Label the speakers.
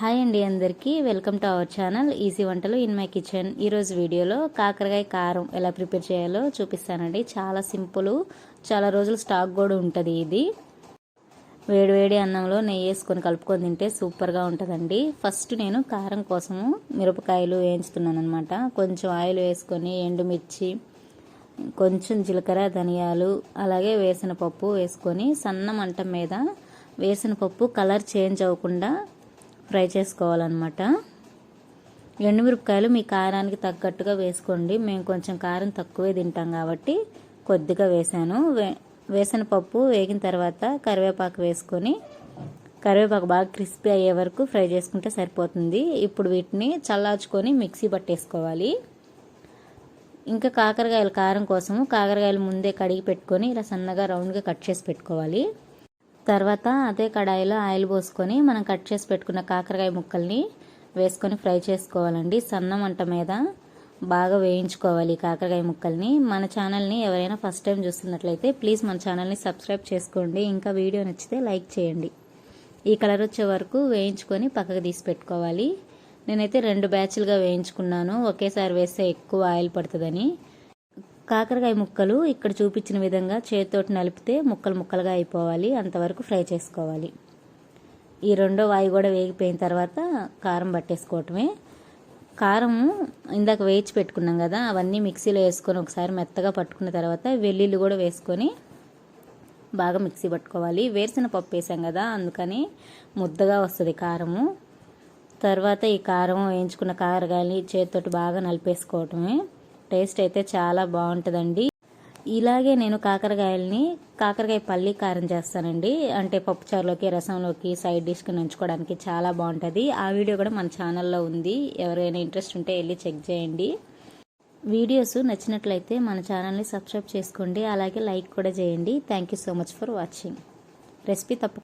Speaker 1: Hi అండి అందరికీ. Welcome to our channel easy వంటలు ఇన్ మై కిచెన్ ఈరోజు వీడియోలో కాకరకాయ కారం ఎలా ప్రిపేర్ చేయాలో చూపిస్తానండి. చాలా సింపుల్ చాలా రోజులు స్టాక్ కూడా ఉంటుంది ఇది. వేడివేడి అన్నంలో నెయ్యి వేసుకొని కలుపుకొని తింటే సూపర్గా ఉంటుందండి. ఫస్ట్ నేను కారం కోసము మిరపకాయలు వేయించుతున్నాను అనమాట కొంచెం ఆయిల్ వేసుకొని ఎండుమిర్చి కొంచెం జీలకర్ర ధనియాలు అలాగే వేసిన పప్పు వేసుకొని సన్న మంట మీద వేసిన పప్పు కలర్ చేంజ్ అవ్వకుండా ఫ్రై చేసుకోవాలన్నమాట. ఎండుమిరపకాయలు మీ కారానికి తగ్గట్టుగా వేసుకోండి. మేము కొంచెం కారం తక్కువే తింటాం కాబట్టి కొద్దిగా వేసాను. వే వేసిన పప్పు వేగిన తర్వాత కరివేపాకు వేసుకొని కరివేపాకు బాగా క్రిస్పీ అయ్యే వరకు ఫ్రై చేసుకుంటే సరిపోతుంది. ఇప్పుడు వీటిని చల్లార్చుకొని మిక్సీ పట్టేసుకోవాలి. ఇంకా కాకరకాయల కారం కోసము కాకరకాయలు ముందే కడిగి పెట్టుకొని ఇలా సన్నగా రౌండ్గా కట్ చేసి పెట్టుకోవాలి. తర్వాత అదే కడాయిలో ఆయిల్ పోసుకొని మనం కట్ చేసి పెట్టుకున్న కాకరకాయ ముక్కల్ని వేసుకొని ఫ్రై చేసుకోవాలండి. సన్న మంట మీద బాగా వేయించుకోవాలి కాకరకాయ ముక్కల్ని. మన ఛానల్ని ఎవరైనా ఫస్ట్ టైం చూస్తున్నట్లయితే ప్లీజ్ మన ఛానల్ని సబ్స్క్రైబ్ చేసుకోండి. ఇంకా వీడియో నచ్చితే లైక్ చేయండి. ఈ కలర్ వచ్చే వరకు వేయించుకొని పక్కకు తీసి పెట్టుకోవాలి. నేనైతే రెండు బ్యాచ్లుగా వేయించుకున్నాను. ఒకేసారి వేస్తే ఎక్కువ ఆయిల్ పడుతుందని. కాకరకాయ ముక్కలు ఇక్కడ చూపించిన విధంగా చేతితోటి నలిపితే ముక్కలు ముక్కలుగా అయిపోవాలి. అంతవరకు ఫ్రై చేసుకోవాలి. ఈ రెండో వాయి కూడా వేగిపోయిన తర్వాత కారం పట్టేసుకోవటమే. కారము ఇందాక వేయించి పెట్టుకున్నాం కదా అవన్నీ మిక్సీలో వేసుకొని ఒకసారి మెత్తగా పట్టుకున్న తర్వాత వెల్లుల్లి కూడా వేసుకొని బాగా మిక్సీ పట్టుకోవాలి. వేరుసిన పప్పు వేసాం కదా అందుకని ముద్దగా వస్తుంది కారము. తర్వాత ఈ కారం వేయించుకున్న కారకాయని చేతితోటి బాగా నలిపేసుకోవటమే. టేస్ట్ అయితే చాలా బాగుంటుందండి. ఇలాగే నేను కాకరకాయలని కాకరకాయ పల్లి కారం చేస్తానండి. అంటే పప్పుచారులోకి రసంలోకి సైడ్ డిష్కి నంచుకోవడానికి చాలా బాగుంటుంది. ఆ వీడియో కూడా మన ఛానల్లో ఉంది. ఎవరైనా ఇంట్రెస్ట్ ఉంటే వెళ్ళి చెక్ చేయండి. వీడియోస్ నచ్చినట్లయితే మన ఛానల్ని సబ్స్క్రైబ్ చేసుకోండి. అలాగే లైక్ కూడా చేయండి. Thank you so much for watching. Recipe తప్పు